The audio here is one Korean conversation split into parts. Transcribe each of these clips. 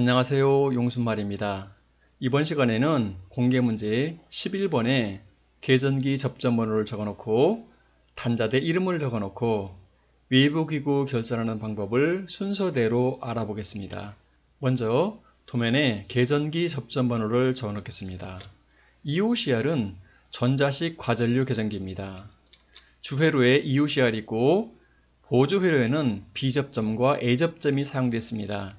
안녕하세요. 용순말입니다. 이번 시간에는 공개 문제 11번에 계전기 접점 번호를 적어놓고 단자대 이름을 적어놓고 외부기구 결선하는 방법을 순서대로 알아보겠습니다. 먼저 도면에 계전기 접점 번호를 적어놓겠습니다. EOCR은 전자식 과전류 계전기입니다. 주회로에 EOCR이 있고 보조회로에는 B접점과 A접점이 사용됐습니다.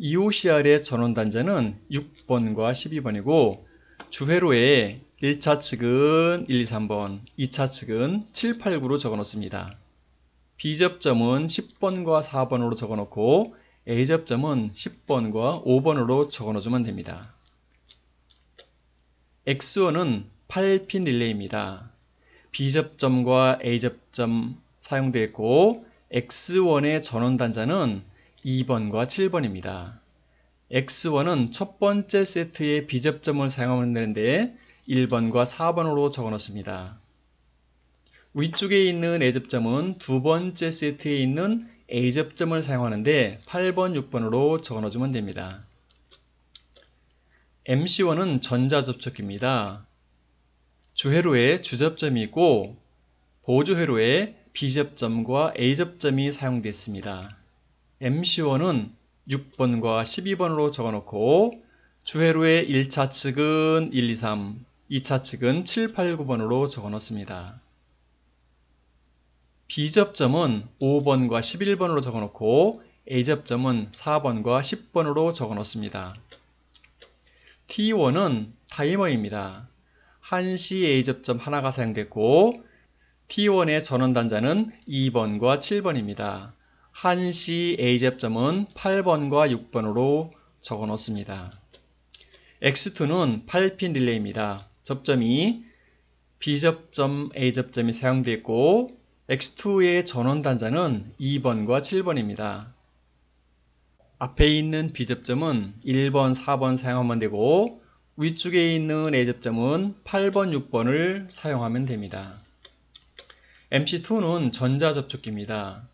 EOCR의 전원 단자는 6번과 12번이고 주회로에 1차 측은 1, 2, 3번, 2차 측은 7, 8, 9로 적어놓습니다. B접점은 10번과 4번으로 적어놓고 A접점은 10번과 5번으로 적어놓으면 됩니다. X1은 8핀 릴레이입니다. B접점과 A접점 사용되어 있고 X1의 전원 단자는 2번과 7번입니다. X1은 첫 번째 세트의 B접점을 사용하면 되는데 1번과 4번으로 적어 놓습니다. 위쪽에 있는 A접점은 두 번째 세트에 있는 A접점을 사용하는데 8번, 6번으로 적어 넣어주면 됩니다. MC1은 전자접촉기입니다. 주회로에 주접점이 있고 보조회로에 B접점과 A접점이 사용됐습니다. MC1은 6번과 12번으로 적어놓고 주회로의 1차 측은 1, 2, 3, 2차 측은 7, 8, 9번으로 적어놓습니다. B접점은 5번과 11번으로 적어놓고 A접점은 4번과 10번으로 적어놓습니다. T1은 타이머입니다. 한시 A접점 하나가 사용됐고 T1의 전원 단자는 2번과 7번입니다. 한시 A접점은 8번과 6번으로 적어 놓습니다. X2는 8핀 릴레이입니다. 접점이 B접점, A접점이 사용되어 있고 X2의 전원 단자는 2번과 7번입니다. 앞에 있는 B접점은 1번, 4번 사용하면 되고 위쪽에 있는 A접점은 8번, 6번을 사용하면 됩니다. MC2는 전자접촉기입니다.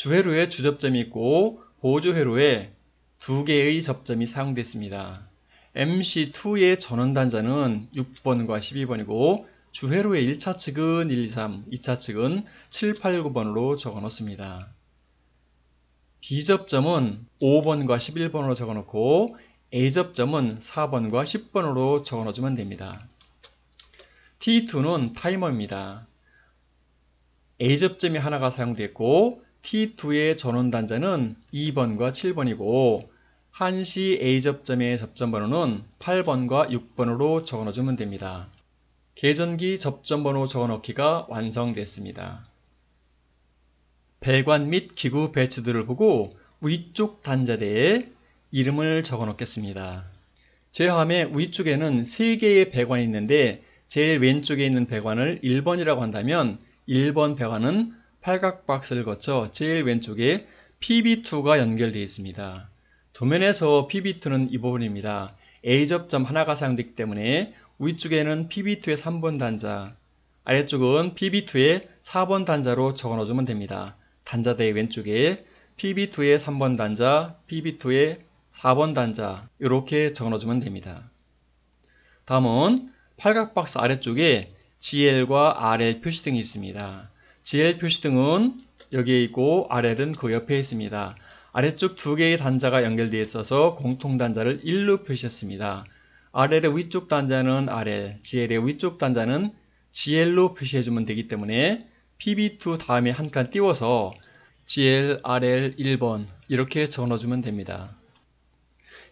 주회로에 주접점이 있고 보조회로에 두 개의 접점이 사용됐습니다. MC2의 전원 단자는 6번과 12번이고 주회로의 1차 측은 1, 2, 3, 2차 측은 7, 8, 9번으로 적어 놓습니다. B접점은 5번과 11번으로 적어 놓고 A접점은 4번과 10번으로 적어 넣어주면 됩니다. T2는 타이머입니다. A접점이 하나가 사용됐고 T2의 전원 단자는 2번과 7번이고 한시 A접점의 접점 번호는 8번과 6번으로 적어 넣어주면 됩니다. 계전기 접점 번호 적어 넣기가 완성됐습니다. 배관 및 기구 배치들을 보고 위쪽 단자대에 이름을 적어 넣겠습니다. 제 화면 위쪽에는 3개의 배관이 있는데 제일 왼쪽에 있는 배관을 1번이라고 한다면 1번 배관은 팔각 박스를 거쳐 제일 왼쪽에 PB2가 연결되어 있습니다. 도면에서 PB2는 이 부분입니다. A접점 하나가 사용되기 때문에 위쪽에는 PB2의 3번 단자, 아래쪽은 PB2의 4번 단자로 적어 넣어주면 됩니다. 단자대 왼쪽에 PB2의 3번 단자, PB2의 4번 단자 이렇게 적어 넣어주면 됩니다. 다음은 팔각 박스 아래쪽에 GL과 RL 표시등이 있습니다. GL 표시등은 여기에 있고 RL은 그 옆에 있습니다. 아래쪽 두 개의 단자가 연결되어 있어서 공통 단자를 1로 표시했습니다. RL의 위쪽 단자는 RL, GL의 위쪽 단자는 GL로 표시해주면 되기 때문에 PB2 다음에 한 칸 띄워서 GL, RL 1번 이렇게 적어주면 됩니다.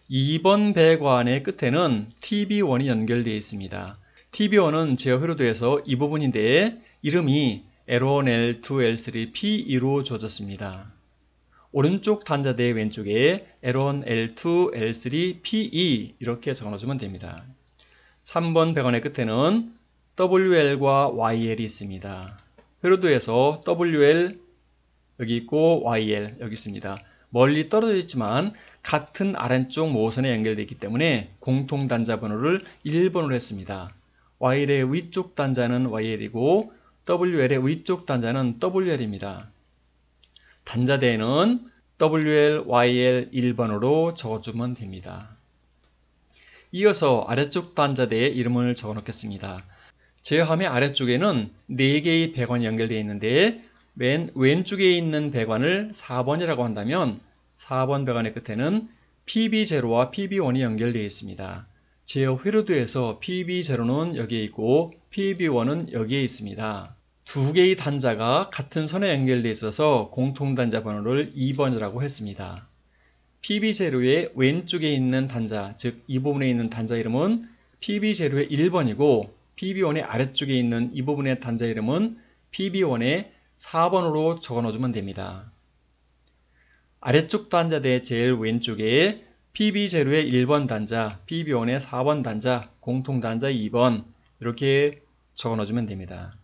2번 배관의 끝에는 TB1이 연결되어 있습니다. TB1은 제어 회로도에서 이 부분인데 이름이 L1, L2, L3, P2로 주어졌습니다. 오른쪽 단자대 왼쪽에 L1, L2, L3, P2 이렇게 적어주면 됩니다. 3번 배관의 끝에는 WL과 YL이 있습니다. 회로도에서 WL 여기 있고 YL 여기 있습니다. 멀리 떨어져 있지만 같은 아래쪽 모선에 연결되어 있기 때문에 공통 단자 번호를 1번으로 했습니다. YL의 위쪽 단자는 YL이고 WL의 위쪽 단자는 WL입니다. 단자대에는 WL, YL 1번으로 적어주면 됩니다. 이어서 아래쪽 단자대에 이름을 적어 놓겠습니다. 제어함의 아래쪽에는 4개의 배관이 연결되어 있는데 맨 왼쪽에 있는 배관을 4번이라고 한다면 4번 배관의 끝에는 PB0와 PB1이 연결되어 있습니다. 제어 회로도에서 PB0는 여기에 있고 PB1은 여기에 있습니다. 두 개의 단자가 같은 선에 연결되어 있어서 공통 단자 번호를 2번이라고 했습니다. PB0의 왼쪽에 있는 단자, 즉 이 부분에 있는 단자 이름은 PB0의 1번이고 PB1의 아래쪽에 있는 이 부분의 단자 이름은 PB1의 4번으로 적어 넣어주면 됩니다. 아래쪽 단자대 제일 왼쪽에 PB0의 1번 단자, PB1의 4번 단자, 공통 단자 2번 이렇게 적어 넣어주면 됩니다.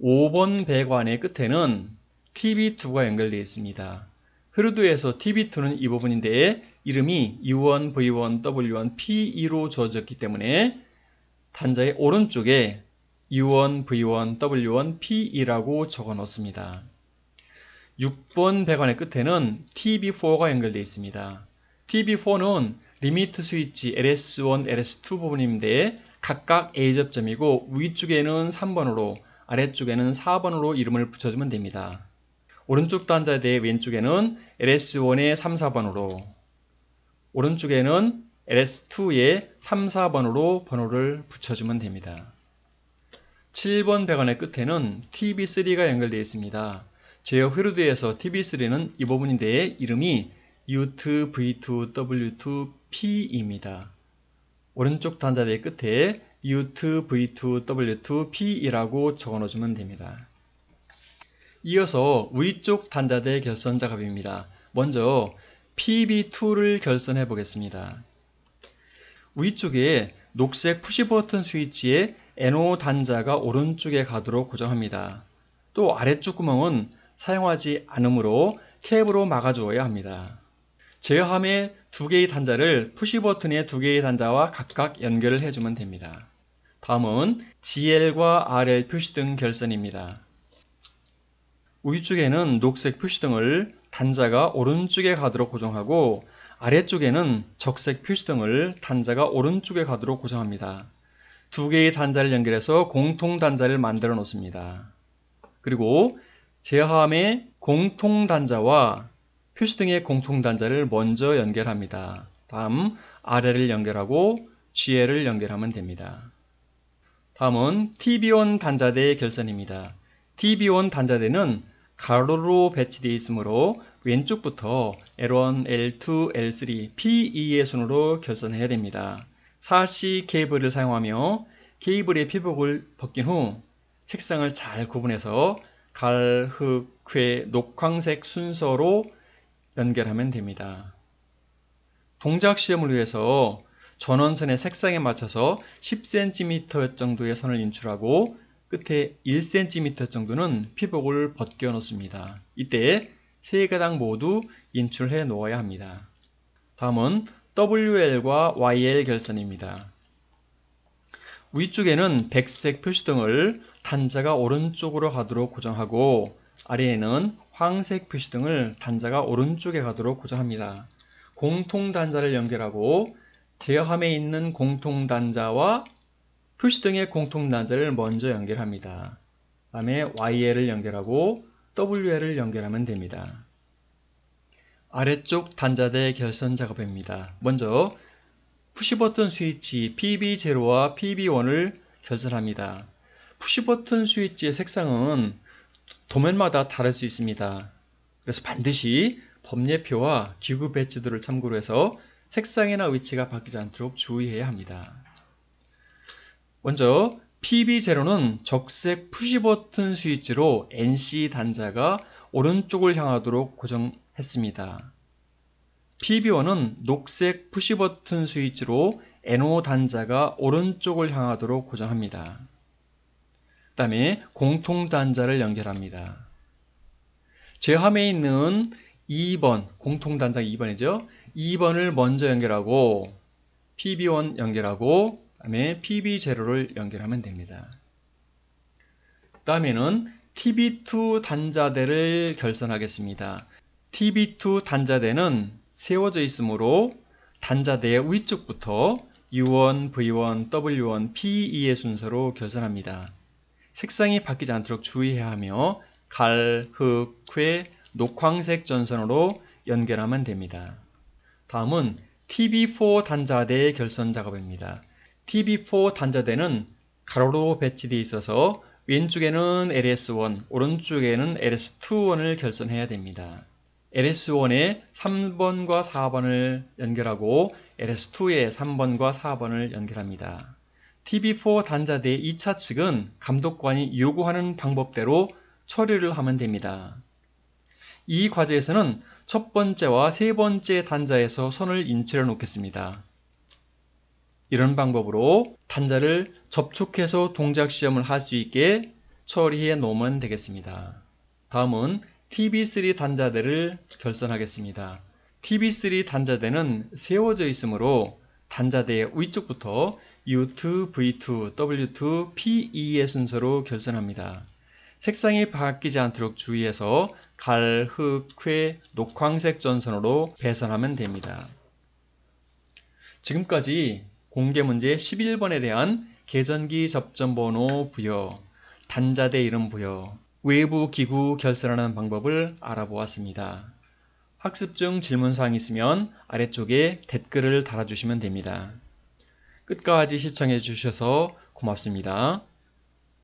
5번 배관의 끝에는 TB2가 연결되어 있습니다. 흐르드에서 TB2는 이 부분인데 이름이 U1, V1, W1, P2로 주어졌기 때문에 단자의 오른쪽에 U1, V1, W1, P2라고 적어 놓습니다. 6번 배관의 끝에는 TB4가 연결되어 있습니다. TB4는 리미트 스위치 LS1, LS2 부분인데 각각 A 접점이고 위쪽에는 3번으로 아래쪽에는 4번으로 이름을 붙여주면 됩니다. 오른쪽 단자에 대해 왼쪽에는 LS1의 3, 4번으로 오른쪽에는 LS2의 3, 4번으로 번호를 붙여주면 됩니다. 7번 배관의 끝에는 TB3가 연결되어 있습니다. 제어 회로드에서 TB3는 이 부분인데 이름이 U2, V2, W2, P입니다. 오른쪽 단자의 끝에 U2, V2, W2, P이라고 적어 넣어주면 됩니다. 이어서 위쪽 단자대 결선 작업입니다. 먼저 PB2를 결선해 보겠습니다. 위쪽에 녹색 푸시 버튼 스위치에 NO 단자가 오른쪽에 가도록 고정합니다. 또 아래쪽 구멍은 사용하지 않으므로 캡으로 막아주어야 합니다. 제어함의 두 개의 단자를 푸시 버튼의 두 개의 단자와 각각 연결을 해주면 됩니다. 다음은 GL과 RL 표시등 결선입니다. 위쪽에는 녹색 표시등을 단자가 오른쪽에 가도록 고정하고 아래쪽에는 적색 표시등을 단자가 오른쪽에 가도록 고정합니다. 두 개의 단자를 연결해서 공통 단자를 만들어 놓습니다. 그리고 제어함의 공통 단자와 표시 등의 공통 단자를 먼저 연결합니다. 다음 아래를 연결하고 GL을 연결하면 됩니다. 다음은 TB1 단자대의 결선입니다. TB1 단자대는 가로로 배치되어 있으므로 왼쪽부터 L1, L2, L3, P2의 순으로 결선해야 됩니다. 4C 케이블을 사용하며 케이블의 피복을 벗긴 후 색상을 잘 구분해서 갈, 흑, 쾌, 녹황색 순서로 연결하면 됩니다. 동작 시험을 위해서 전원선의 색상에 맞춰서 10cm 정도의 선을 인출하고 끝에 1cm 정도는 피복을 벗겨 놓습니다. 이때 세 가닥 모두 인출해 놓아야 합니다. 다음은 WL과 YL 결선입니다. 위쪽에는 백색 표시등을 단자가 오른쪽으로 가도록 고정하고 아래에는 황색 표시 등을 단자가 오른쪽에 가도록 고정합니다. 공통 단자를 연결하고 제어함에 있는 공통 단자와 표시 등의 공통 단자를 먼저 연결합니다. 다음에 YL을 연결하고 WL을 연결하면 됩니다. 아래쪽 단자대 결선 작업입니다. 먼저 푸시버튼 스위치 PB0와 PB1을 결선합니다. 푸시버튼 스위치의 색상은 도면마다 다를 수 있습니다. 그래서 반드시 법례표와 기구 배치도를 참고로 해서 색상이나 위치가 바뀌지 않도록 주의해야 합니다. 먼저 PB0는 적색 푸시버튼 스위치로 NC 단자가 오른쪽을 향하도록 고정했습니다. PB1은 녹색 푸시버튼 스위치로 NO 단자가 오른쪽을 향하도록 고정합니다. 그 다음에 공통 단자를 연결합니다. 제함에 있는 2번, 공통 단자 2번이죠. 2번을 먼저 연결하고 PB1 연결하고 다음에 PB0를 연결하면 됩니다. 다음에는 TB2 단자대를 결선하겠습니다. TB2 단자대는 세워져 있으므로 단자대의 위쪽부터 U1, V1, W1, PE의 순서로 결선합니다. 색상이 바뀌지 않도록 주의해야 하며 갈, 흑, 쾌, 녹황색 전선으로 연결하면 됩니다. 다음은 TB4 단자대의 결선 작업입니다. TB4 단자대는 가로로 배치되어 있어서 왼쪽에는 LS1, 오른쪽에는 LS21을 결선해야 됩니다. LS1에 3번과 4번을 연결하고 LS2에 3번과 4번을 연결합니다. TB4 단자대의 2차 측은 감독관이 요구하는 방법대로 처리를 하면 됩니다. 이 과제에서는 첫 번째와 세 번째 단자에서 선을 인출해 놓겠습니다. 이런 방법으로 단자를 접촉해서 동작 시험을 할 수 있게 처리해 놓으면 되겠습니다. 다음은 TB3 단자대를 결선하겠습니다. TB3 단자대는 세워져 있으므로 단자대의 위쪽부터 U2, V2, W2, PE의 순서로 결선합니다. 색상이 바뀌지 않도록 주의해서 갈, 흑, 쾌, 녹황색 전선으로 배선하면 됩니다. 지금까지 공개문제 11번에 대한 계전기 접점번호 부여, 단자대 이름 부여, 외부 기구 결선하는 방법을 알아보았습니다. 학습 중 질문사항 있으면 아래쪽에 댓글을 달아주시면 됩니다. 끝까지 시청해 주셔서 고맙습니다.